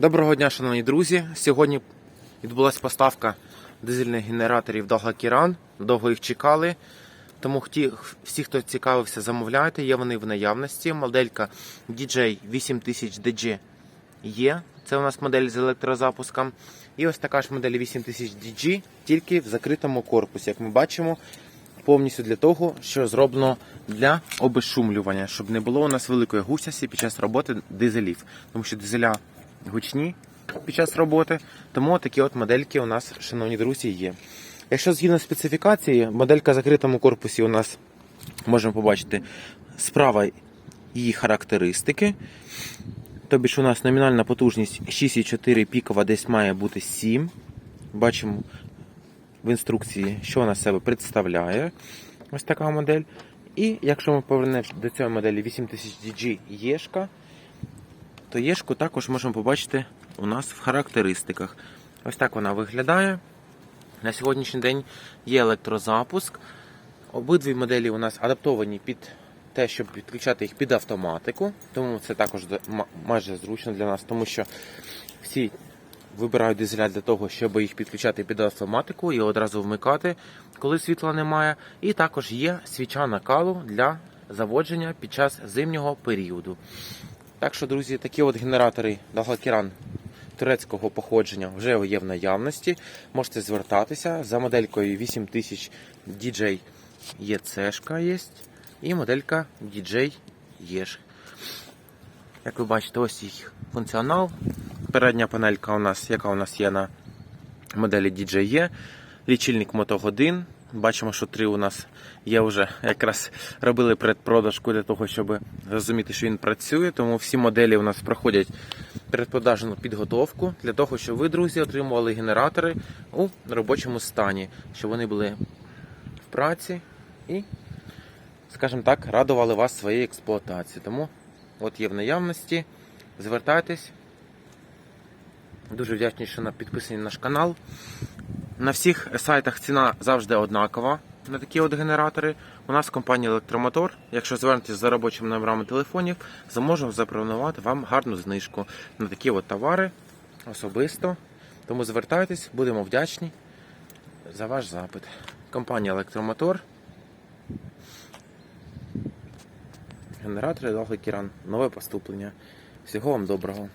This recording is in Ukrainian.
Доброго дня, шановні друзі. Сьогодні відбулася поставка дизельних генераторів Дога Кіран. Довго їх чекали. Тому всі, хто цікавився, замовляйте. Є вони в наявності. Моделька DJ 8000 DG є. Це у нас модель з електрозапуском. І ось така ж модель 8000 DG, тільки в закритому корпусі. Як ми бачимо, повністю для того, що зроблено для обезшумлювання, щоб не було у нас великої гусясі під час роботи дизелів. Тому що дизеля гучні під час роботи, тому такі от модельки у нас, шановні друзі, є. Якщо згідно специфікації, моделька в закритому корпусі у нас можемо побачити справа її характеристики. Тобі ж у нас номінальна потужність 6,4 пікова десь має бути 7. Бачимо в інструкції, що вона себе представляє. Ось така модель. І якщо ми повернемося до цієї моделі 8000 DG Єшка, то Єшку також можемо побачити у нас в характеристиках. Ось так вона виглядає. На сьогоднішній день є електрозапуск. Обидві моделі у нас адаптовані під те, щоб підключати їх під автоматику. Тому це також майже зручно для нас, тому що всі вибирають дизеля для того, щоб їх підключати під автоматику і одразу вмикати, коли світла немає. І також є свіча накалу для заводження під час зимнього періоду. Так що, друзі, такі от генератори Дагакіран турецького походження вже є в наявності. Можете звертатися за моделькою 8000 DJ EC є і моделька DJ Єш. Як ви бачите, ось їх функціонал. Передня панелька у нас, яка у нас є на моделі DJ E. Лічильник мотогодин. Бачимо, що три у нас є вже якраз робили предпродажку для того, щоб розуміти, що він працює. Тому всі моделі у нас проходять передпродажну підготовку для того, щоб ви, друзі, отримували генератори у робочому стані, щоб вони були в праці і, скажімо так, радували вас своєю експлуатацією. Тому от є в наявності. Звертайтесь. Дуже вдячні, що на підписані на наш канал. На всіх сайтах ціна завжди однакова на такі от генератори. У нас компанія Електромотор. Якщо звернетесь за робочими номерами телефонів, зможемо запропонувати вам гарну знижку на такі от товари особисто. Тому звертайтесь, будемо вдячні за ваш запит. Компанія Електромотор. Генератори Довгий Кіран. Нове поступлення. Всього вам доброго.